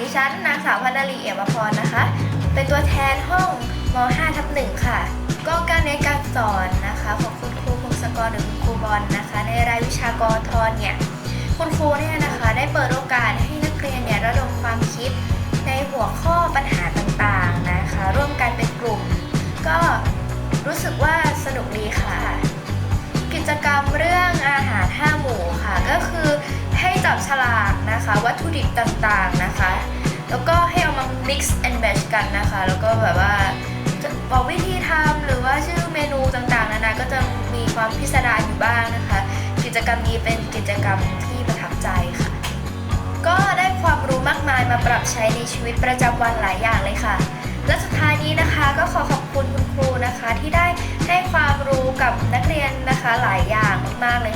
ลีเอียมพรนะคะ เป็นตัวแทนห้องม 5 ทับ1ค่ะ ก็การเรียนการสอนนะคะของคุณครูพงศกรหรือคุณครูบอลนะคะ ในรายวิชากรทอนเนี่ย คุณครูเนี่ยนะคะได้เปิดโอกาสให้นักเรียนเนี่ยระดมความคิดในหัวข้อปัญหาต่างๆนะคะ ร่วมกันเป็นกลุ่ม ก็รู้สึกว่าสนุกดีค่ะ กิจกรรมเรื่องอาหารห้าหมู่ค่ะ ก็คือให้จับฉลาก นะคะ วัตถุดิบต่างๆนะคะ แล้วก็ให้เอามา mix and match กันนะคะ แล้วก็แบบว่าบอกวิธีทำหรือว่าชื่อเมนูต่างๆนานาก็จะมีความพิสดารอยู่บ้างนะคะ กิจกรรมนี้เป็นกิจกรรมที่ประทับใจค่ะ ก็ได้ความรู้มากมายมาปรับใช้ในชีวิตประจำวันหลายอย่างเลยค่ะ และสุดท้ายนี้นะคะก็ขอขอบคุณคุณครูนะคะที่ได้ให้ความรู้กับนักเรียนนะคะหลายอย่างมากๆเลย